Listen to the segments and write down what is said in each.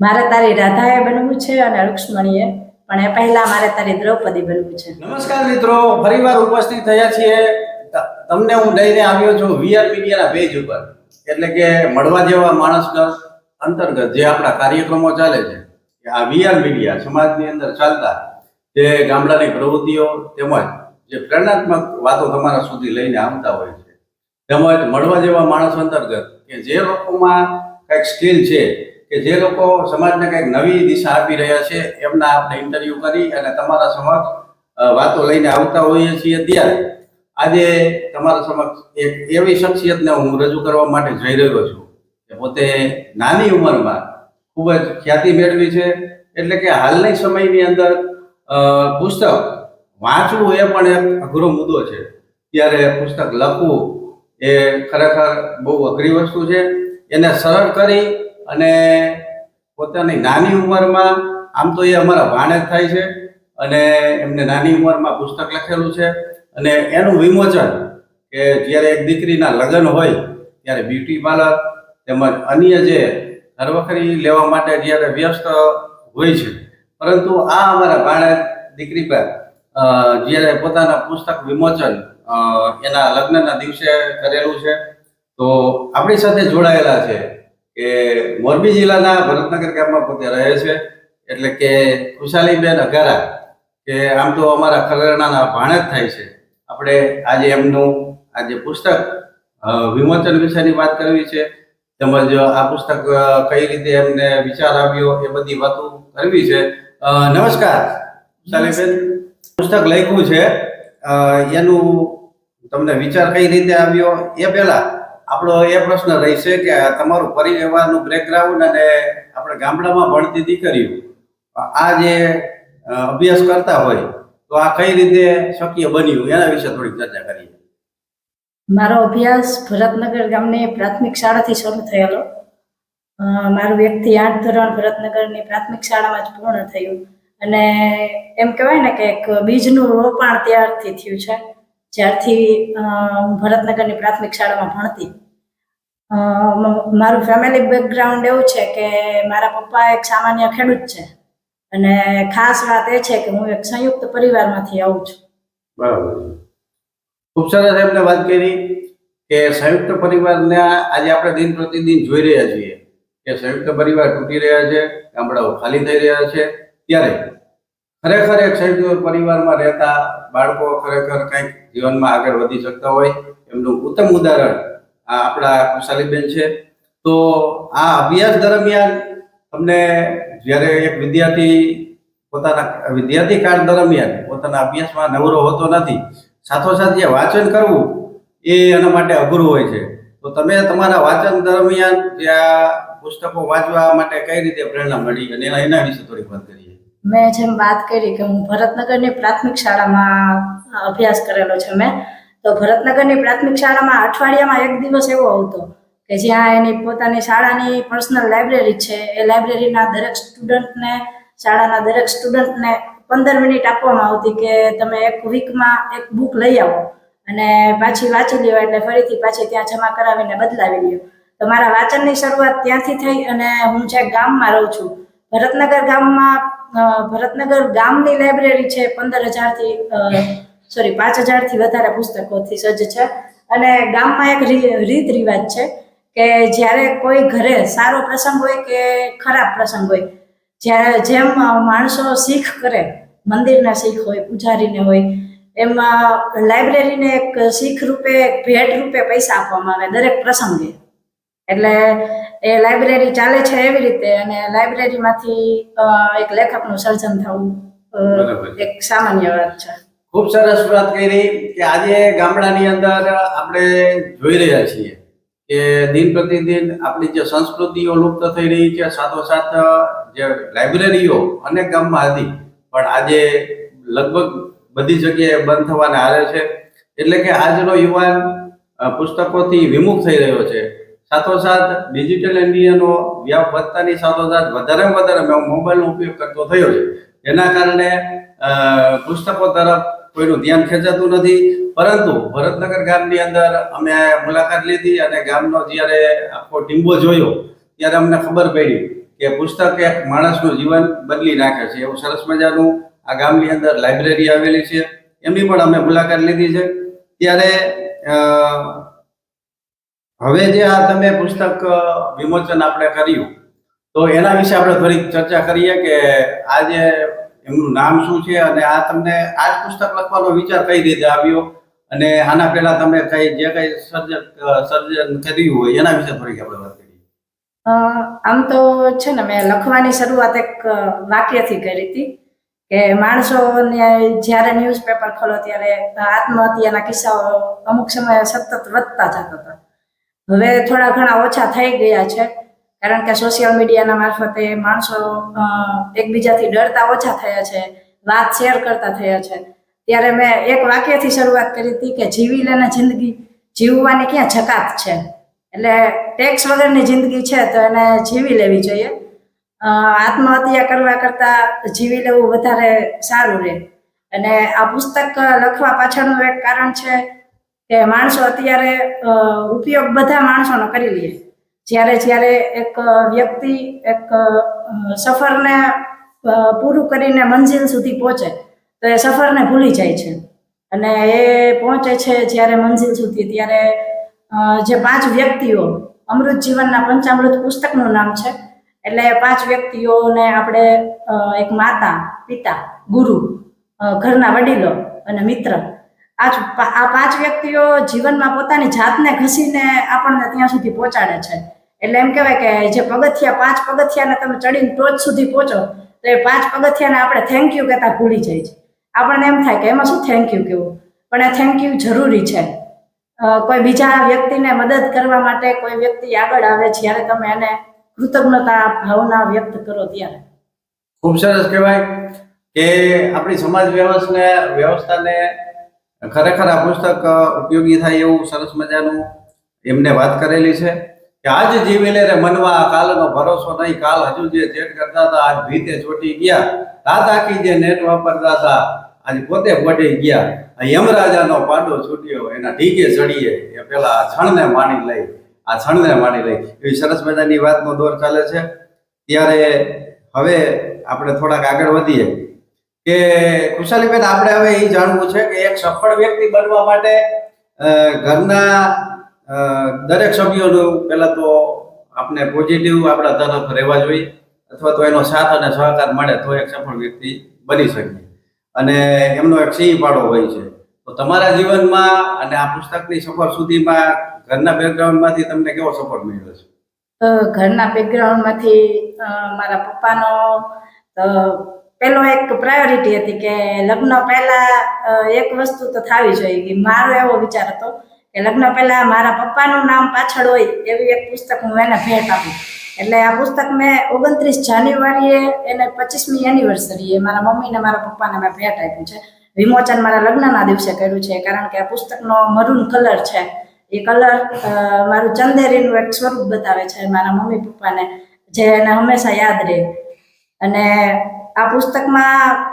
મારે તારી રાધાએ બનવું છે અને રૂક્ષ્મણીએ, પણ એ પહેલા મારે તારી દ્રૌપદી બનવું છે. નમસ્કાર મિત્રો, ફરીવાર ઉપસ્થિત થયા છીએ. તમને હું લઈને આવ્યો છું વીઆર મીડિયાના પેજ ઉપર. એટલે કે મળવા જેવા માણસના અંતર્ગત જે આપણા કાર્યક્રમો ચાલે છે આ વીઆર મીડિયા સમાજની અંદર ચાલતા જે ગામડાની પ્રવૃત્તિઓ તેમજ જે પ્રેરણાત્મક વાતો તમારા સુધી લઈને આવતા હોય છે, તેમજ મળવા જેવા માણસ અંતર્ગત કે જે લોકોમાં કંઈક સ્કિલ છે કે જે લોકો સમાજને કંઈક નવી દિશા આપી રહ્યા છે, એમના આપણે ઇન્ટરવ્યુ કરી અને તમારા સમક્ષ વાતો લઈને આવતા હોઈએ છીએ ત્યારે. આજે તમારા સમક્ષ એક એવી શખ્સિયતને હું રજૂ કરવા માટે જઈ રહ્યો છું કે પોતે નાની ઉંમરમાં ખૂબ જ ખ્યાતિ મેળવી છે. એટલે કે હાલની સમયની અંદર પુસ્તક વાંચવું એ પણ એક અઘરો મુદ્દો છે. ત્યારે પુસ્તક લખવું એ ખરેખર બહુ અઘરી વસ્તુ છે. એને સરળ કરી અને પોતાની નાની ઉંમરમાં, આમ તો એ અમારા ભાણે થાય છે, અને એમને નાની ઉંમરમાં પુસ્તક લખેલું છે, અને એનું વિમોચન કે જ્યારે એક દીકરીના લગ્ન હોય, ત્યારે બ્યુટી પાર્લર તેમજ અન્ય જે ઘરવખરી લેવા માટે જ્યારે વ્યસ્ત હોય છે. પરંતુ આ અમારા ભાણે દીકરી પર જ્યારે પોતાના પુસ્તક વિમોચન એના લગ્નના દિવસે કરેલું છે, તો આપણી સાથે જોડાયેલા છે. કે મોરબી જિલ્લાના ભરતનગર ગામમાં પોતે રહે છે. એટલે કે ખુશાલીબેન અઘારા કે આમ તો અમારા ખરણાના ભાણે જ થાય છે. આપણે આજે એમનું આજે પુસ્તક વિમોચન વિશેની વાત કરવી છે તેમજ આ પુસ્તક કઈ રીતે એમને વિચાર આવ્યો એ બધી વાતો કરવી છે. નમસ્કાર ખુશાલીબેન. પુસ્તક લખ્યું છે. એનું તમને વિચાર કઈ રીતે આવ્યો? એ પહેલા આપણો એ પ્રશ્ન રહેશે કે તમારું પરિવ્યવહારનું બેકગ્રાઉન્ડ અને આપણે ગામડામાં ભણતી દીકરીઓ, આ જે અભ્યાસ કરતા હોય, તો આ કઈ રીતે શક્ય બન્યું? એના વિશે થોડીક ચર્ચા કરીએ. મારો અભ્યાસ ભરતનગર ગામની પ્રાથમિક શાળાથી શરૂ થયેલો. મારું એકથી આઠ ધોરણ ભરતનગરની પ્રાથમિક શાળામાં જ પૂર્ણ થયું. અને એમ કહેવાય ને કે એક બીજનું રોપાણ ત્યારથી થયું છે. જ્યારથી ભરતનગરની પ્રાથમિક શાળામાં ભણતી. મારું ફેમિલી બેકગ્રાઉન્ડ એવું છે કે મારા પપ્પા એક સામાન્ય ખેડૂત છે. અને ખાસ વાત એ છે કે હું એક સંયુક્ત પરિવારમાંથી આવું છું. બરાબર ખૂબ સરસ એમને વાત કરી કે સંયુક્ત પરિવારને આજે આપણે દિન પ્રતિદિન જોઈ રહ્યા છીએ કે સંયુક્ત પરિવાર તૂટી રહ્યા છે, ગામડાઓ ખાલી થઈ રહ્યા છે. ત્યારે ખરેખર એક સંયુક્ત પરિવારમાં રહેતા બાળકો ખરેખર કંઈક જીવનમાં આગળ વધી શકતા હોય, એમનું ઉત્તમ ઉદાહરણ આ આપણા કુશાલીબેન છે. તો આ અભ્યાસ દરમિયાન તમને જ્યારે એક વિદ્યાર્થી પોતાના, વિદ્યાર્થી કાળ દરમિયાન પોતાના અભ્યાસમાં નવરો હોતો નથી, સાથોસાથ જે વાંચન કરવું એ એના માટે અઘરું હોય છે. તો તમે તમારા વાંચન દરમિયાન જે પુસ્તકો વાંચવા માટે કઈ રીતે પ્રેરણા મળી અને એના વિશે થોડીક વાત કરીએ? મેં જેમ વાત કરી કે હું ભરતનગરની પ્રાથમિક શાળામાં અભ્યાસ કરેલો છે મેં, તો ભરતનગરની પ્રાથમિક શાળામાં અઠવાડિયામાં એક દિવસ એવો આવતો કે જ્યાં એની પોતાની શાળાની પર્સનલ લાઇબ્રેરી છે. એ લાઇબ્રેરીના દરેક સ્ટુડન્ટને શાળાના દરેક સ્ટુડન્ટને પંદર મિનિટ આપવામાં આવતી કે તમે એક વીકમાં એક બુક લઈ આવો અને પાછી વાંચી લ્યો એટલે ફરીથી પાછી ત્યાં જમા કરાવીને બદલાવી લ્યો. તો મારા વાંચનની શરૂઆત ત્યાંથી થઈ અને હું જે ગામમાં રહું છું ભરતનગર ગામમાં ભરતનગર ગામની લાઇબ્રેરી છે પંદર હજારથી સોરી પાંચ હજારથી વધારે પુસ્તકોથી સજ્જ છે. અને ગામમાં એક રીત રિવાજ છે કે જ્યારે કોઈ ઘરે સારો પ્રસંગ હોય કે ખરાબ પ્રસંગ હોય, જ્યારે જેમ માણસો શીખ કરે, મંદિરના શીખ હોય, પૂજારીને હોય, એમાં લાઇબ્રેરીને એક શીખ રૂપે, ભેટ રૂપે પૈસા આપવામાં આવે દરેક પ્રસંગે. એટલે એ લાઇબ્રેરી ચાલે છે એવી રીતે અને લાઇબ્રેરીમાંથી એક લેખકનું સર્જન થવું એક સામાન્ય વાત છે. ખૂબ સરસ વાત કરી કે આજે ગામડાની અંદર આપણે જોઈ રહ્યા છીએ કે દિન પ્રતિદિન આપણી જે સંસ્કૃતિઓ લુપ્ત થઈ રહી છે સાથોસાથ જે લાઇબ્રેરીઓ અનેક ગામમાં હતી પણ આજે લગભગ બધી જગ્યાએ બંધ થવાને હારે છે. એટલે કે આજનો યુવાન પુસ્તકોથી વિમુખ થઈ રહ્યો છે. સાથોસાથ ડિજિટલ ઇન્ડિયાનો વ્યાપ વધતાની સાથોસાથ વધારે વધારે મોબાઈલનો ઉપયોગ કરતો થયો છે. એના કારણે પુસ્તકો તરફ કોઈનું ધ્યાન ખેંચાતું નથી. પરંતુ ભરતનગર ગામની અંદર અમે મુલાકાત લીધી અને ગામનો જ્યારે આખો ટીમ્બો જોયો, ત્યારે અમને ખબર પડી કે પુસ્તક એક માણસનું જીવન બદલી નાખે છે. એવું સરસ મજાનું આ ગામની અંદર લાઇબ્રેરી આવેલી છે. એમની પણ અમે મુલાકાત લીધી છે. ત્યારે હવે જે આ તમે પુસ્તક વિમોચન આપણે કર્યું, તો એના વિશે આપણે થોડીક ચર્ચા કરીએ કે આ જે એમનું નામ શું છે અને આ તમને આ પુસ્તક લખવાનો વિચાર કઈ રીતે આવ્યો? અને આના પહેલા તમે કઈ, જે કઈ સર્જન સર્જન કર્યું હોય એના વિશે થોડીક આપણે વાત કરીએ. આમ તો છે ને, મેં લખવાની શરૂઆત એક વાક્યથી કરી હતી કે માણસોને જ્યારે ન્યૂઝપેપર ખોલો ત્યારે આત્મહત્યાના કિસ્સાઓ અમુક સમયે સતત વધતા જતા હતા. હવે થોડા ઘણા ઓછા થઈ ગયા છે, કારણ કે સોશિયલ મીડિયાના મારફતે માણસો એકબીજાથી ડરતા ઓછા થયા છે, વાત શેર કરતા થયા છે. ત્યારે મેં એક વાક્યથી શરૂઆત કરી હતી કે જીવી લેને જિંદગી, જીવવાની ક્યાં જકાત છે? એટલે ટેક્સ વગરની જિંદગી છે તો એને જીવી લેવી જોઈએ. આત્મહત્યા કરવા કરતાં જીવી લેવું વધારે સારું રહે અને આ પુસ્તક લખવા પાછળનું એક કારણ છે કે માણસો અત્યારે ઉપયોગ બધા માણસોનો કરી લે. જ્યારે જ્યારે એક વ્યક્તિ એક સફરને પૂરું કરીને મંજિલ સુધી પહોંચે, તો એ સફરને ભૂલી જાય છે. અને એ પહોંચે છે જ્યારે મંજિલ સુધી, ત્યારે જે પાંચ વ્યક્તિઓ, અમૃત જીવનના પંચામૃત પુસ્તકનું નામ છે, એટલે પાંચ વ્યક્તિઓને આપણે એક માતા, પિતા, ગુરુ ઘરના વડીલો અને મિત્ર આ આ પાંચ વ્યક્તિઓ જીવનમાં પોતાની જાતને ઘસીને આપણને ત્યાં સુધી પહોંચાડે છે. એટલે એમ કહેવાય કે જે પગથિયા, પાંચ પગથિયાને તમે ચડીને ટોચ સુધી પહોંચો, તો એ પાંચ પગથિયાને આપણે થેન્ક યુ કહેતા ભૂલી જાય છે. આપણને એમ થાય કે એમાં શું થેન્ક યુ કહેવું? પણ એ થેન્ક યુ જરૂરી છે. કોઈ બીજા વ્યક્તિને મદદ કરવા માટે કોઈ વ્યક્તિ આગળ આવે જ્યારે તમે એને કૃતજ્ઞતા ભાવના વ્યક્ત કરો ત્યારે. ખૂબ સરસ કહેવાય કે આપણી સમાજ વ્યવસ્થાને વ્યવસ્થાને ખરેખર આ પુસ્તક ઉપયોગી થાય એવું સરસ મજાનું એમને વાત કરેલી છે કે આજ જીવી લે રે મનવા કાલનો ભરોસો નહીં. કાલ હજુ જે ચેટ કરતા હતા, આજ ભીતે ચોટી ગયા. રાત આખી જે નેટ વાપરતા હતા, આજે પોતે પડી ગયા. યમરાજાનો પાંડો છૂટ્યો, એના ઢીકે ચડીએ. એ પેલા આ છણને માણી લઈ, આ છણને માણી લઈ. એવી સરસ મજાની વાતનો દોર ચાલે છે. ત્યારે હવે આપણે થોડાક આગળ વધીએ. કે ખુશાલીબેન આપણે હવે એ જાણવું છે કે એક સફળ વ્યક્તિ બનવા માટે ઘરના દરેક સભ્યોનું પહેલા તો આપણે પોઝિટિવ આપણા તરફ રહેવા જોઈએ, અથવા તો એનો સાથ અને સહકાર મળે તો એક સફળ વ્યક્તિ બની શકે. અને એમનો એક સિંહ પાડો હોય છે. તો તમારા જીવનમાં અને આ પુસ્તકની સફર સુધીમાં ઘરના બેકગ્રાઉન્ડમાંથી તમને કેવો સપોર્ટ મળ્યો છે? ઘરના બેકગ્રાઉન્ડમાંથી મારા પપ્પાનો પેલો એક પ્રાયોરિટી હતી કે લગ્ન પહેલા એક વસ્તુ તો થવી જોઈએ. કે મારો એવો વિચાર હતો કે લગ્ન પહેલા મારા પપ્પાનું નામ પાછળ હોય એવી એક પુસ્તક હું એને ભેટ આપું. એટલે આ પુસ્તક મેં ઓગણત્રીસ જાન્યુઆરીએ એને પચીસમી એનિવર્સરીએ મારા મમ્મી ને મારા પપ્પાને મેં ભેટ આપ્યું છે. વિમોચન મારા લગ્નના દિવસે કર્યું છે, કારણ કે આ પુસ્તકનો મરૂન કલર છે. એ કલર મારું ચંદેરીનું એક સ્વરૂપ બતાવે છે મારા મમ્મી પપ્પાને, જે એને હંમેશા યાદ રહે. અને આ પુસ્તકમાં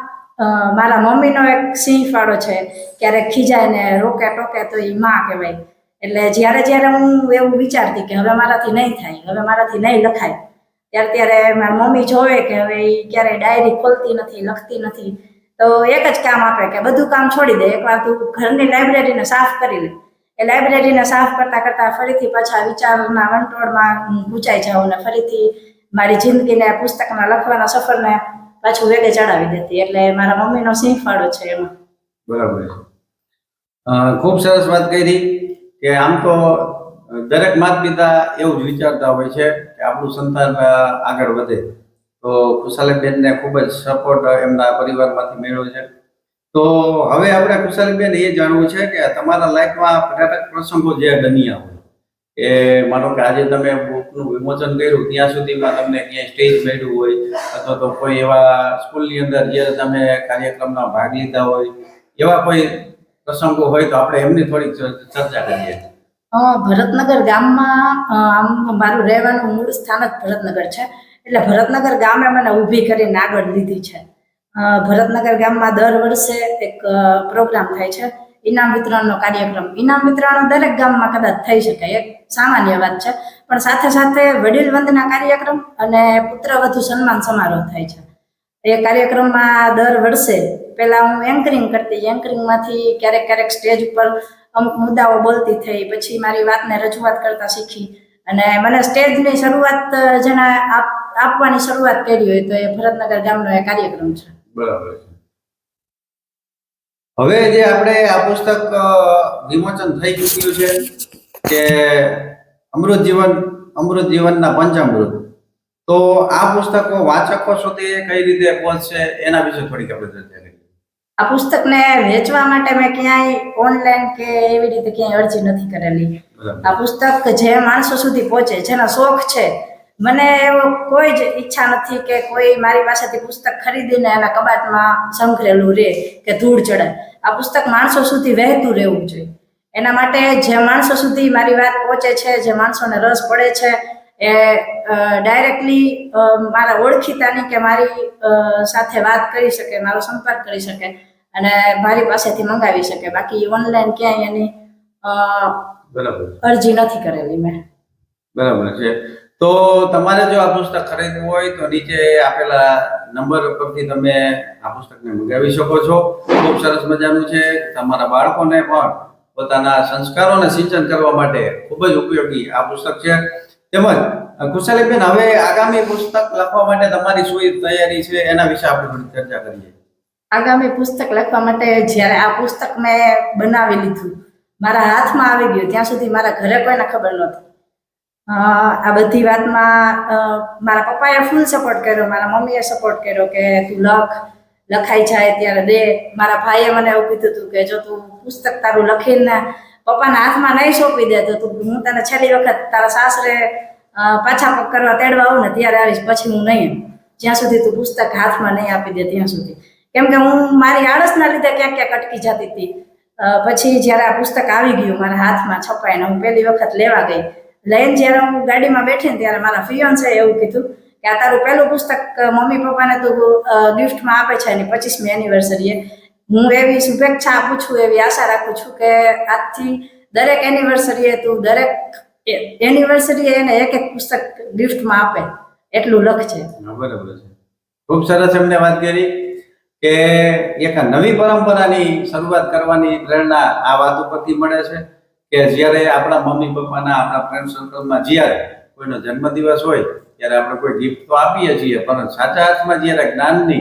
મારા મમ્મીનો એક સિંહ ફાળો છે ક્યારેક ખીજાય ને રોકે ટોકે તો એ માં કહેવાય. એટલે જ્યારે જ્યારે હું એવું વિચારતી કે હવે મારાથી નહીં થાય, હવે મારાથી નહીં લખાય, ત્યારે ત્યારે મારી મમ્મી જોવે કે હવે એ ક્યારેય ડાયરી ખોલતી નથી, લખતી નથી. તો એક જ કામ આપે કે બધું કામ છોડી દે, એકવાર તું ઘરની લાઇબ્રેરીને સાફ કરી લે. એ લાઇબ્રેરીને સાફ કરતાં કરતાં ફરીથી પાછા વિચારના વંટોળમાં હું પૂછાઈ જાઉં ને ફરીથી મારી જિંદગીને પુસ્તકના લખવાના સફરને પાછું વેગે ચડાવી દેતી, એટલે મારા મમ્મીનો સિંહ ફાળો છે એમાં. બરાબર. છે ખૂબ સરસ વાત કરી કે આમ તો દરેક માતા પિતા એવું જ વિચારતા હોય છે કે આપણું સંતાન આગળ વધે. તો ખુશાલીબેનને ખૂબ જ સપોર્ટ એમના પરિવારમાંથી મેળવ્યો છે. તો હવે આપણે કુશાલીબેન એ જાણવું છે કે તમારા લાઈફમાં પર્યટક પ્રસંગો જે બન્યા હોય એ માનો કે આજે તમે બુકનું વિમોચન કર્યું, ત્યાં સુધીમાં તમને ક્યાંય સ્ટેજ મળ્યું હોય, અથવા તો કોઈ એવા સ્કૂલની અંદર જે તમે કાર્યક્રમમાં ભાગ લીધા હોય, એવા કોઈ પ્રસંગો હોય તો આપણે એમની થોડીક ચર્ચા કરીએ. ભરતનગર ગામમાં આમ મારું રહેવાનું મૂળ સ્થાન જ ભરતનગર છે. એટલે ભરતનગર ગામે મને ઊભી કરીને આગળ લીધી છે. ભરતનગર ગામમાં દર વર્ષે એક પ્રોગ્રામ થાય છે. ઇનામ વિતરણનો કાર્યક્રમ. ઇનામ વિતરણ દરેક ગામમાં કદાચ થઈ શકે એક સામાન્ય વાત છે. પણ સાથે સાથે વડીલ વંદના કાર્યક્રમ અને પુત્ર વધુ સન્માન સમારોહ થાય છે. એ કાર્યક્રમમાં દર વર્ષે પહેલા હું એન્કરિંગ કરતી, એન્કરિંગમાંથી ક્યારેક ક્યારેક સ્ટેજ ઉપર અમુક મુદ્દાઓ બોલતી થઈ, પછી મારી વાતને રજૂઆત કરતા શીખી. અને મને સ્ટેજની શરૂઆત જેને આપ, આપવાની શરૂઆત કરી હોય તો એ ભરતનગર ગામનો એ કાર્યક્રમ છે. બરાબર હવે જે આપણે આ પુસ્તક વિમોચન થઈ ચૂક્યું છે કે અમૃત જીવન અમૃત જીવનના પંચામૃત. તો આ પુસ્તકો વાચકો સુધી કઈ રીતે પહોંચશે એના વિશે થોડીક આપણે ચર્ચા કરીએ. આ પુસ્તકને વેચવા માટે મેં ક્યાંય ઓનલાઈન કે એવી રીતે ક્યાંય અરજી નથી કરેલી. આ પુસ્તક જે માણસો સુધી પહોંચે જેના શોખ છે મને એવો કોઈ જ ઈચ્છા નથી કે કોઈ મારી પાસેથી પુસ્તક ખરીદીને એના કબાટમાં સંઘરેલું રહે કે ધૂળ ચડે આ પુસ્તક માણસો સુધી વહેતું રહેવું જોઈએ. એના માટે જે માણસો સુધી મારી વાત પહોંચે છે જે માણસોને રસ પડે છે એ ડાયરેક્ટલી મારા ઓળખીતાની કે મારી સાથે વાત કરી શકે મારો સંપર્ક કરી શકે અને મારી પાસેથી મંગાવી શકે. બાકી ઓનલાઈન ક્યાંય એની અરજી નથી કરેલી મેં. બરાબર છે. તો તમારે જો આ પુસ્તક ખરીદવું હોય તો નીચે આપેલા નંબર ઉપરથી તમે આ પુસ્તકને મંગાવી શકો છો. ખૂબ સરસ મજાનું છે. તમારા બાળકોને પણ પોતાના સંસ્કારોને સિંચન કરવા માટે ખૂબ જ ઉપયોગી આ પુસ્તક છે. તેમજ, કુશાલીબેન, હવે આગામી પુસ્તક લખવા માટે તમારી શું તૈયારી છે? એના વિશે આપણે થોડી ચર્ચા કરીએ. આગામી પુસ્તક લખવા માટે જ્યારે આ પુસ્તક મેં બનાવી લીધું, મારા હાથમાં આવી ગયું. ત્યાં સુધી મારા ઘરે કોઈને ખબર નહોતી. આ બધી વાતમાં મારા પપ્પાએ ફૂલ સપોર્ટ કર્યો, મારા મમ્મીએ સપોર્ટ કર્યો કે તું લખ, લખાઈ જાય ત્યારે દે. મારા ભાઈએ મને એવું કીધું હતું કે જો તું પુસ્તક તારું લખીને પપ્પાના હાથમાં નહીં સોંપી દે, તો તું, હું તને છેલ્લી વખત તારા સાસરે પાછા પગ કરવા તેડવા આવું ને ત્યારે આવીશ, પછી હું નહીં જ્યાં સુધી તું પુસ્તક હાથમાં નહીં આપી દે, ત્યાં સુધી. કેમ કે હું મારી આળસના લીધે ક્યાંક ક્યાંક અટકી જતી હતી. પછી જ્યારે આ પુસ્તક આવી ગયું, મારા હાથમાં છપાઈને હું પહેલી વખત લેવા ગઈ. લઈને જ્યારે હું ગાડીમાં બેઠી ને ત્યારે મારા ફિયોન્સે એવું કીધું કે આ તારું પહેલું પુસ્તક મમ્મી પપ્પાને તું ગિફ્ટમાં આપે છે એની પચીસમી એનિવર્સરીએ હું એવી શુભેચ્છા આપું છું, એવી આશા રાખું છું કે આજથી દરેક એનિવર્સરીએ તું દરેક એનિવર્સરીએ એને એક એક પુસ્તક ગિફ્ટમાં આપે. એટલું લખજે બરાબર છે. ખૂબ સરસ એમને વાત કરી કે એક નવી પરંપરાની શરૂઆત કરવાની પ્રેરણા આ વાત ઉપરથી મળે છે. કે જ્યારે આપણા મમ્મી પપ્પાના આપણા ફ્રેન્ડ સર્કલમાં જ્યારે કોઈનો જન્મદિવસ હોય ત્યારે આપણે કોઈ ગિફ્ટ તો આપીએ છીએ પણ સાચા અર્થમાં જ્યારે જ્ઞાનની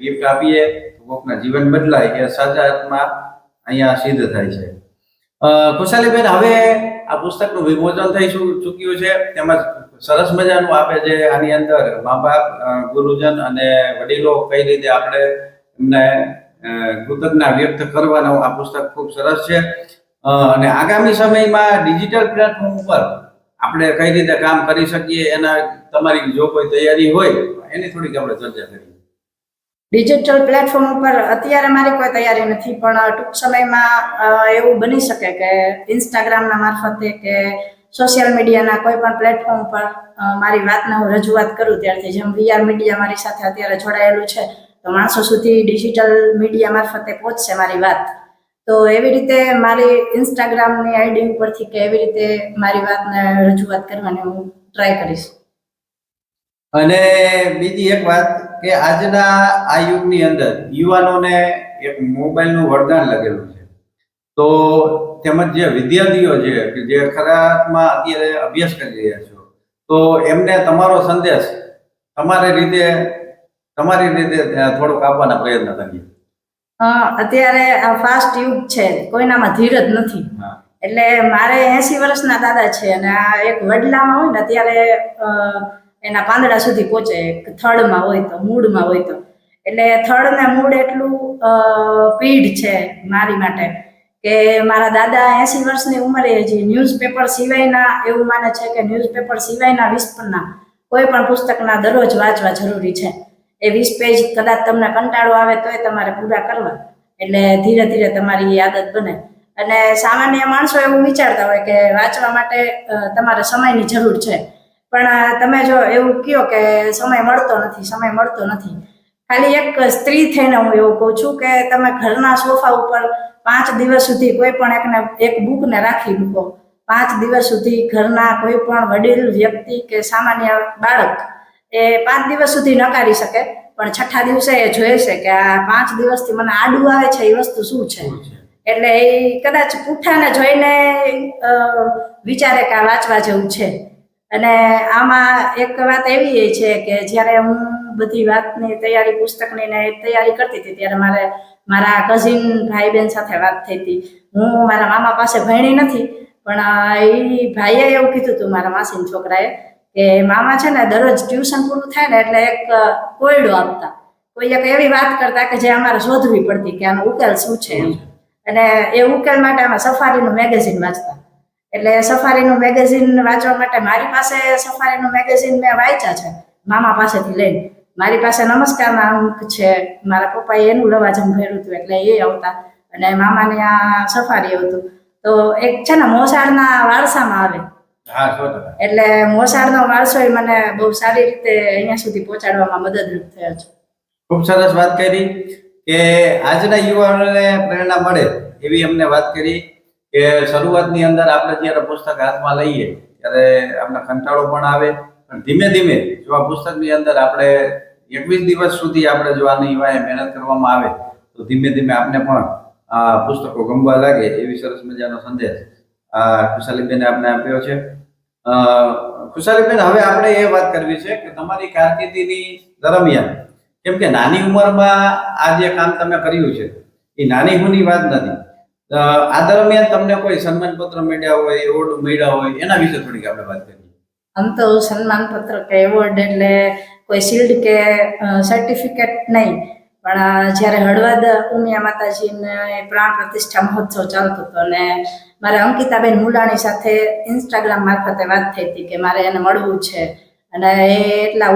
ગિફ્ટ આપીએ કોકના જીવન બદલાય એ સાચા અર્થમાં અહીંયા સિદ્ધ થાય છે. અ, કુશાલીબેન હવે આ પુસ્તકનું વિમોચન થઈ ચૂક્યું છે. તેમજ સરસ મજાનું આપે છે આની અંદર મા બાપ ગુરુજન અને વડીલો કઈ રીતે આપણે એમને કૃતજ્ઞતા વ્યક્ત કરવાનો આ પુસ્તક ખૂબ સરસ છે. અને આગામી સમયમાં ડિજિટલ પ્લેટફોર્મ ઉપર આપણે કઈ રીતે કામ કરી શકીએ, એના તમારી જો કોઈ તૈયારી હોય, એની થોડીક આપણે ચર્ચા કરીએ. ડિજિટલ પ્લેટફોર્મ ઉપર અત્યારે મારી કોઈ તૈયારી નથી, પણ ટૂંક સમયમાં એવું બની શકે કે ઇન્સ્ટાગ્રામના મારફતે કે સોશિયલ મીડિયાના કોઈ પણ પ્લેટફોર્મ પર મારી વાતને હું રજૂઆત કરું ત્યારથી. જેમ વીઆર મીડિયા મારી સાથે અત્યારે જોડાયેલું છે, તો માણસો સુધી ડિજિટલ મીડિયા મારફતે પહોંચશે મારી વાત. તો એવી રીતે મારી ઇન્સ્ટાગ્રામની આઈડી ઉપરથી કે એવી રીતે મારી વાતને રજૂઆત કરવાની હું ટ્રાય કરીશ. અને બીજી એક વાત કે આજના આ યુગની અંદર યુવાનોને એક મોબાઈલનું વરદાન લાગેલું છે. તો તેમજ જે વિદ્યાર્થીઓ છે કે જે ખરામાં અત્યારે અભ્યાસ કરી રહ્યા છો, તો એમને તમારો સંદેશ તમારી રીતે તમારી રીતે થોડુંક આપવાના પ્રયત્ન કરીએ. અત્યારે આ ફાસ્ટ યુગ છે. કોઈનામાં ધીરજ નથી. એટલે મારે એસી વર્ષના દાદા છે અને આ એક વડલામાં હોય ને ત્યારે એના પાંદડા સુધી પહોંચે. થડમાં હોય તો મૂળમાં હોય તો. એટલે થડ ને મૂળ એટલું પીઢ છે મારી માટે કે મારા દાદા એસી વર્ષની ઉંમરે હજી ન્યૂઝપેપર સિવાયના એવું માને છે કે ન્યૂઝપેપર સિવાયના વીસ પન્ના કોઈ પણ પુસ્તકના દરરોજ વાંચવા જરૂરી છે. એ વીસ પેજ કદાચ તમને કંટાળો આવે તોય તમારે પૂરા કરવા. એટલે ધીરે ધીરે તમારી આદત બને. અને સામાન્ય માણસો એવું વિચારતા હોય કે વાંચવા માટે તમારે સમયની જરૂર છે. પણ તમે જો એવું કહો કે સમય મળતો નથી, સમય મળતો નથી. ખાલી એક સ્ત્રી થઈને હું એવું કહું છું કે તમે ઘરના સોફા ઉપર પાંચ દિવસ સુધી કોઈ પણ એકને, એક બુકને રાખી મૂકો. પાંચ દિવસ સુધી ઘરના કોઈ પણ વડીલ, વ્યક્તિ કે સામાન્ય બાળક એ પાંચ દિવસ સુધી નકારી શકે પણ છઠ્ઠા દિવસે એ જોઈ છે કે આ પાંચ દિવસથી મને આડું આવે છે એ વસ્તુ શું છે? એટલે એ કદાચ પૂઠાને જોઈને વિચારે કે આ વાંચવા જેવું છે. અને આમાં એક વાત એવી છે કે જ્યારે હું બધી વાતની તૈયારી પુસ્તકની ને તૈયારી કરતી હતી ત્યારે મારે મારા કઝિન ભાઈ બહેન સાથે વાત થઈ હતી. હું મારા મામા પાસે ભણી નથી પણ એ ભાઈએ એવું કીધું હતું મારા માસીના છોકરાએ કે મામા છે ને દરરોજ ટ્યુશન પૂરું થાય ને એટલે એક કોયડો આપતા. કોઈ એક એવી વાત કરતા કે જે અમારે શોધવી પડતી કે આનો ઉકેલ શું છે અને એ ઉકેલ માટે અમે સફારીનું મેગેઝિન વાંચતા. એટલે સફારીનું મેગેઝિન વાંચવા માટે મારી પાસે સફારીનું મેગેઝિન મેં વાંચ્યા છે, મામા પાસેથી લઈને. મારી પાસે નમસ્કારમાં અંક છે, મારા પપ્પાએ એનું લવાજમ ભર્યું હતું એટલે એ આવતા. અને મામાને આ સફારી આવતું તો એક છે ને મોસાળના વારસામાં આવે. એટલે મોસાળનો વારસો એ મને બહુ સારી રીતે અહીંયા સુધી પહોંચાડવામાં મદદરૂપ થયો છે. ખૂબ સરસ વાત કરી કે આજના યુવાનોને પ્રેરણા મળે એવી અમને વાત કરી કે શરૂઆતની અંદર આપણે જ્યારે પુસ્તક હાથમાં લઈએ ત્યારે આપણે કંટાળો પણ આવે પણ ધીમે ધીમે જો આ પુસ્તકની અંદર આપણે એકવીસ દિવસ સુધી આપણે જો આની વાંહે મહેનત કરવામાં આવે તો ધીમે ધીમે આપણે પણ આ પુસ્તકો ગમવા લાગે એવી સરસ મજાનો સંદેશ આ ખુશાલીબેને આપણે આપ્યો છે. ખુશાલીબેન, હવે આપણે એ વાત કરવી છે કે તમારી કારકિર્દીની દરમિયાન, કેમ કે નાની ઉંમરમાં આ જે કામ તમે કર્યું છે, એ નાની હુની વાત નથી. આ દરમિયાન તમને કોઈ સન્માનપત્ર મળ્યા હોય, એવોર્ડ મળ્યા હોય, એના વિશે થોડીક આપણે વાત કરીએ. આમ તો સન્માનપત્ર કે એવોર્ડ એટલે કોઈ શિલ્ડ કે સર્ટિફિકેટ નહીં. પણ જ્યારે હળવદ ઉમિયા માતાજીને પ્રાણ પ્રતિષ્ઠા મહોત્સવ ચાલતો હતો અને મારે અંકિતાબેન મુલાણી સાથે ઇન્સ્ટાગ્રામ મારફતે વાત થઈ હતી કે મારે એને મળવું છે. અને એ એટલા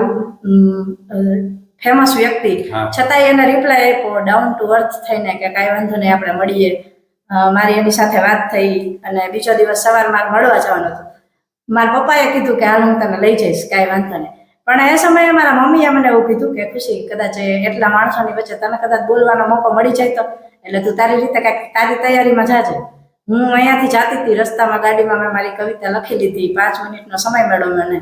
ફેમસ વ્યક્તિ. છતાંય એને રિપ્લાય આપ્યો ડાઉન ટુ અર્થ થઈને કે કાંઈ વાંધો નહીં આપણે મળીએ. મારી એની સાથે વાત થઈ અને બીજો દિવસ સવાર મારે મળવા જવાનું હતું. મારા પપ્પાએ કીધું કે હાલ હું તને લઈ જઈશ કાંઈ વાંધો નહીં. પણ એ સમયે મારા મમ્મીએ મને એવું કીધું કે ખુશી કદાચ એટલા માણસોની વચ્ચે તને કદાચ બોલવાનો મોકો મળી જાય તો. એટલે તું તારી રીતે કાંઈક તારી તૈયારીમાં જાજે. હું અહીંયાથી જાતી હતી રસ્તામાં ગાડીમાં મેં મારી કવિતા લખી લીધી પાંચ મિનિટનો સમય મળ્યો મને.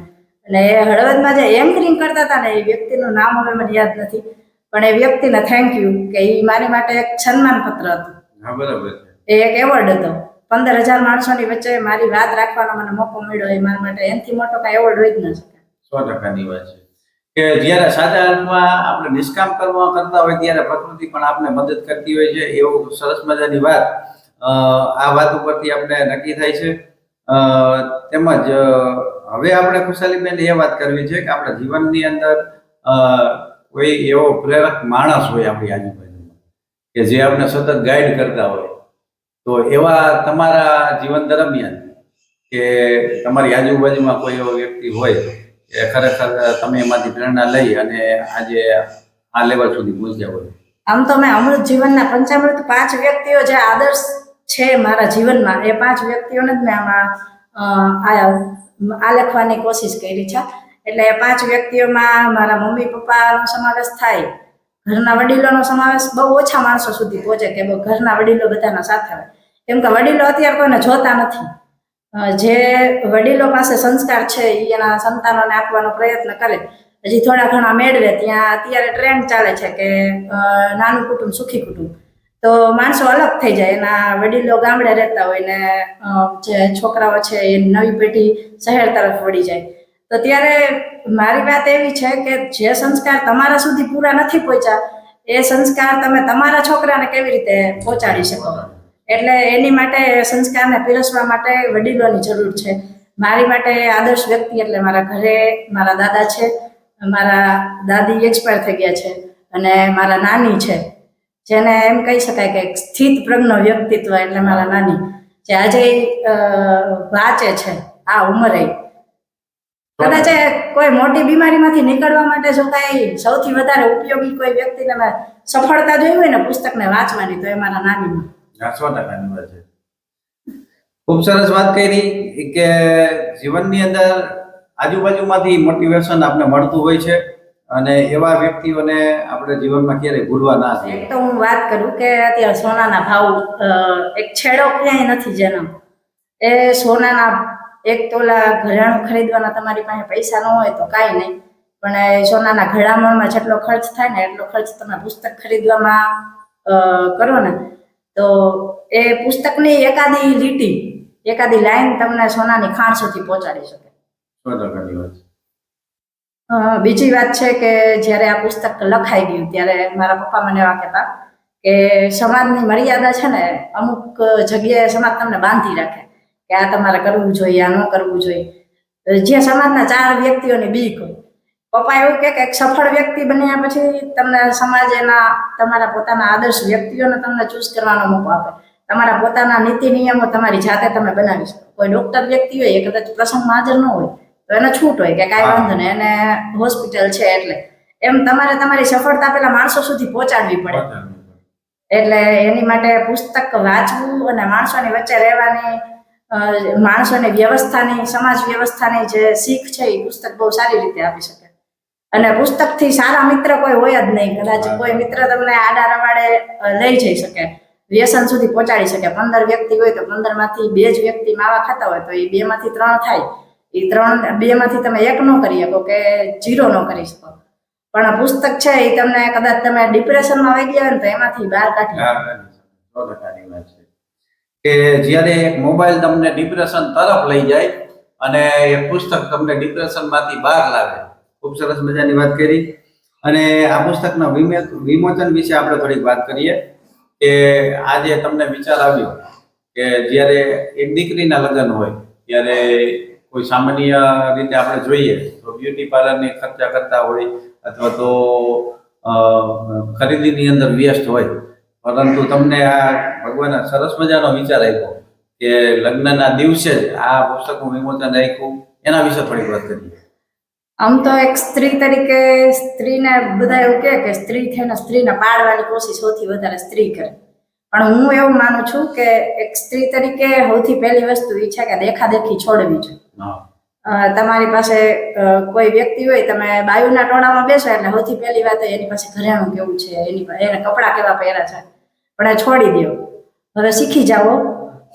અને એ હળવદમાં જે એન્કરિંગ કરતા હતા ને એ વ્યક્તિનું નામ હવે મને યાદ નથી. પણ એ વ્યક્તિને થેન્ક યુ કે એ મારી માટે એક સન્માનપત્ર હતું. બરાબર એ એક એવોર્ડ હતો. પંદર હજાર માણસોની વચ્ચે મારી વાત રાખવાનો મને મોકો મળ્યો એ મારા માટે એનાથી મોટો કાંઈ એવોર્ડ હોય જ ન શકે સો ટકાની વાત છે. કે જ્યારે સાચા અર્થમાં આપણે નિષ્કામ કર્મ કરતા હોય ત્યારે પ્રકૃતિ પણ આપણે મદદ કરતી હોય છે એવું સરસ મજાની વાત આ વાત ઉપરથી આપણે નક્કી થાય છે. તેમજ હવે આપણે ખુશાલીબેન એ વાત કરવી છે કે આપણા જીવનની અંદર કોઈ એવો પ્રેરક માણસ હોય આપણી આજુબાજુમાં, કે જે આપણે સતત ગાઈડ કરતા હોય. તો એવા તમારા જીવન દરમિયાન કે તમારી આજુબાજુમાં કોઈ એવો વ્યક્તિ હોય ખરેખર તમે એમાંથી પ્રેરણા લઈ અને આજે આ લેવલ સુધી પહોંચ્યા હોય. આમ તો મેં અમૃત જીવનના પંચામૃત પાંચ વ્યક્તિઓ જે આદર્શ છે મારા જીવનમાં, એ પાંચ વ્યક્તિઓને જ મેં આમાં આ લખવાની કોશિશ કરી છે. એટલે એ પાંચ વ્યક્તિઓમાં મારા મમ્મી પપ્પાનો સમાવેશ થાય, ઘરના વડીલોનો સમાવેશ બહુ ઓછા માણસો સુધી પહોંચે કે ઘરના વડીલો બધાના સાથે હોય. કેમ કે વડીલો અત્યારે કોઈને જોતા નથી. જે વડીલો પાસે સંસ્કાર છે એ એના સંતાનોને આપવાનો પ્રયત્ન કરે. હજી થોડા ઘણા મેળવે, ત્યાં અત્યારે ટ્રેન્ડ ચાલે છે કે નાનું કુટુંબ, સુખી કુટુંબ. તો માણસો અલગ થઈ જાય, એના વડીલો ગામડે રહેતા હોય ને જે છોકરાઓ છે, એ નવી પેઢી શહેર તરફ વળી જાય. તો ત્યારે મારી વાત એવી છે કે, જે સંસ્કાર તમારા સુધી પૂરા નથી પહોંચ્યા, એ સંસ્કાર તમે તમારા છોકરાને કેવી રીતે પહોંચાડી શકો? એટલે એની માટે સંસ્કારને પીરસવા માટે વડીલોની જરૂર છે. મારી માટે આદર્શ વ્યક્તિ એટલે મારા ઘરે મારા દાદા છે, મારા દાદી એક્સપાયર થઈ ગયા છે અને મારા નાની છે. જેને એમ કહી શકાય કે સ્થિત પ્રજ્ઞ વ્યક્તિત્વ એટલે મારા નાની, જે આજે વાંચે છે આ ઉંમરે. કદાચ કોઈ મોટી બીમારીમાંથી નીકળવા માટે જો કાંઈ સૌથી વધારે ઉપયોગી કોઈ વ્યક્તિને સફળતા જોઈ હોય ને પુસ્તકને વાંચવાની, તો એ મારા નાનીમાં. સો ખૂબ સરસ વાત કરી કે જીવનની અંદર આજુબાજુમાંથી મોટિવેશન આપને મળતું હોય છે અને એવા વ્યક્તિઓને આપણે જીવનમાં ક્યારેય ભૂલવા ના જોઈએ તો હું વાત કરું કે અત્યારે સોનાના ભાવ એક છેડો ક્યાંય નથી જેનો એ સોનાના એક તોલા ઘરેણું ખરીદવાના તમારી પાસે પૈસા ન હોય તો કાંઈ નહીં. પણ એ સોનાના ઘડામણમાં જેટલો ખર્ચ થાય ને એટલો ખર્ચ તમે પુસ્તક ખરીદવામાં કરો ને. તો એ પુસ્તકની એકાદી લીટી એકાદી લાઈન તમને સોનાની ખાણ સુધી પહોંચાડી શકે. બીજી વાત છે કે જ્યારે આ પુસ્તક લખાઈ ગયું ત્યારે મારા પપ્પા મને એવા કહેતા કે સમાજની મર્યાદા છે ને અમુક જગ્યાએ સમાજ તમને બાંધી રાખે કે આ તમારે કરવું જોઈએ આ ન કરવું જોઈએ. જે સમાજના ચાર વ્યક્તિઓની બીક હોય પપ્પા એવું કે એક સફળ વ્યક્તિ બન્યા પછી તમને સમાજ એના તમારા પોતાના આદર્શ વ્યક્તિઓને તમને ચૂઝ કરવાનો મોકો આપે. તમારા પોતાના નીતિ નિયમો તમારી જાતે તમે બનાવી શકો. કોઈ ડોક્ટર વ્યક્તિ હોય એ કદાચ પ્રસંગમાં હાજર ન હોય તો એને છૂટ હોય કે કાંઈ વાંધો નહીં એને હોસ્પિટલ છે એટલે. એમ તમારે તમારી સફળતા પેલા માણસો સુધી પહોંચાડવી પડે. એટલે એની માટે પુસ્તક વાંચવું અને માણસોની વચ્ચે રહેવાની માણસોની વ્યવસ્થાની સમાજ વ્યવસ્થાની જે શીખ છે એ પુસ્તક બહુ સારી રીતે આપી શકે. અને પુસ્તકથી સારા મિત્ર કોઈ હોય જ નહીં. કદાચ કોઈ મિત્ર તમને આડા રવાડે લઈ જઈ શકે. વ્યસન સુધી પહોંચાડી શકે. પંદર વ્યક્તિ હોય તો પંદરમાંથી બે જ વ્યક્તિ માવા ખાતા હોય તો એ બે માંથી ત્રણ થાય. એ ત્રણ બે માંથી તમે એક નો કરી શકો કે જીરો નો કરી શકો. પણ આ પુસ્તક છે એ તમને કદાચ તમે ડિપ્રેશનમાં વહી ગયા હોય ને તો એમાંથી બહાર કાઢી કે જ્યારે એક મોબાઈલ તમને ડિપ્રેશન તરફ લઈ જાય અને એક પુસ્તક તમને ડિપ્રેશનમાંથી બહાર લાવે ખૂબ સરસ મજાની વાત કરી. અને આ પુસ્તકના વિમોચન વિશે આપણે થોડીક વાત કરીએ. કે આજે તમને વિચાર આવ્યો કે જ્યારે એક દીકરીના લગ્ન હોય, ત્યારે કોઈ સામાન્ય રીતે આપણે જોઈએ તો બ્યુટી પાર્લરની ખર્ચા કરતા હોય અથવા તો ખરીદીની અંદર વ્યસ્ત હોય. પરંતુ તમને આ ભગવાનના સરસ મજાનો વિચાર આપ્યો કે લગ્નના દિવસે જ આ પુસ્તકનું વિમોચન રાખ્યું. એના વિશે થોડીક વાત કરીએ. આમ તો એક સ્ત્રી તરીકે સ્ત્રીને બધા એવું કહે કે સ્ત્રી થઈને સ્ત્રીને પાડવાની કોશિશ સૌથી વધારે સ્ત્રી કરે. પણ હું એવું માનું છું કે એક સ્ત્રી તરીકે સૌથી પહેલી વસ્તુ એ છે કે દેખાદેખી છોડવી જોઈએ. તમારી પાસે કોઈ વ્યક્તિ હોય તમે બાયુના ટોળામાં બેસો એટલે સૌથી પહેલી વાત એની પાસે ઘરેણું કેવું છે? એની એને કપડાં કેવા પહેર્યા છે? પણ એ છોડી દો હવે શીખી જાઓ.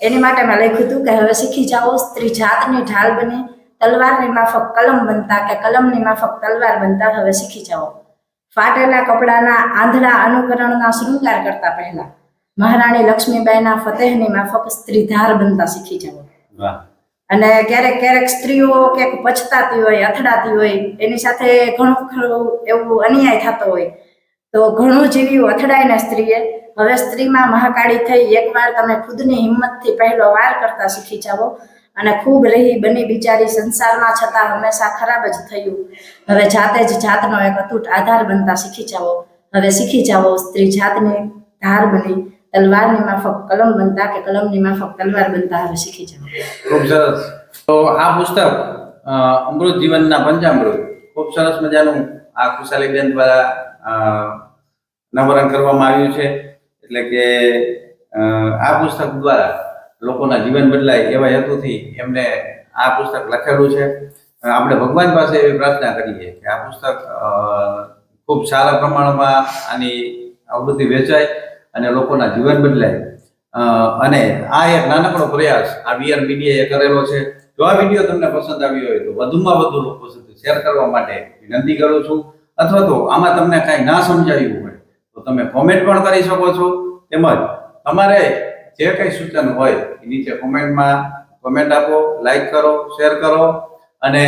એની માટે મેં લખ્યું હતું કે હવે શીખી જાઓ સ્ત્રી જાતની ઢાલ બની તલવારની માફક કલમ બનતા કે કલમની માફક તલવાર બનતા હવે શીખી જાઓ. ફાટેલા કપડાના આંધળા અનુકરણના શૃંગાર કરતા પહેલા મહારાણી લક્ષ્મીબાઈના ફતેહની માફક સ્ત્રી ધાર બનતા શીખી જાઓ. અને ક્યારેક ક્યારેક સ્ત્રીઓ ક્યાંક પછતાતી હોય અથડાતી હોય એની સાથે ઘણું ખરું એવું અન્યાય થતો હોય તો ઘણું જીવ્યું અથડાઈને સ્ત્રીએ. હવે સ્ત્રીમાં મહાકાળી થઈ એકવાર તમે ખુદની હિંમતથી પહેલો વાર કરતા શીખી જાઓ. અને ખૂબ રહી બની બિચારી સંસારમાં છતાં હંમેશા ખરાબ જ થયું. હવે જાતે જ જાતનો એક અતૂટ આધાર બનતા શીખી જાઓ. હવે શીખી જાઓ સ્ત્રી જાતની ધાર બની. તલવારની માફક કલમ બનતા કે કલમની માફક તલવાર બનતા? હવે શીખી જાઓ. ખૂબ સરસ. તો આ પુસ્તક અમૃત જીવનના પંચામૃત. ખૂબ સરસ મજાનું આ ખુશાલીબેન દ્વારા અ, કરવામાં આવ્યું છે. એટલે કે આ પુસ્તક દ્વારા લોકોના જીવન બદલાય એવા હેતુથી એમને આ પુસ્તક લખેલું છે. આપણે ભગવાન પાસે એવી પ્રાર્થના કરીએ કે આ પુસ્તક ખૂબ સારા પ્રમાણમાં આની આવૃત્તિ વેચાય અને લોકોના જીવન બદલાય. અને આ એક નાનકડો પ્રયાસ આ વીઆર મીડિયાએ કરેલો છે. જો આ વીડિયો તમને પસંદ આવ્યો હોય તો વધુમાં વધુ લોકો સુધી શેર કરવા માટે વિનંતી કરું છું. અથવા તો આમાં તમને કાંઈ ના સમજાયું હોય તો તમે કોમેન્ટ પણ કરી શકો છો. તેમજ તમારે જે કંઈ સૂચન હોય, એ નીચે કોમેન્ટમાં કોમેન્ટ આપો લાઈક કરો શેર કરો, અને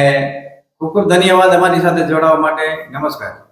ખૂબ ખૂબ ધન્યવાદ અમારી સાથે જોડાવા માટે. નમસ્કાર.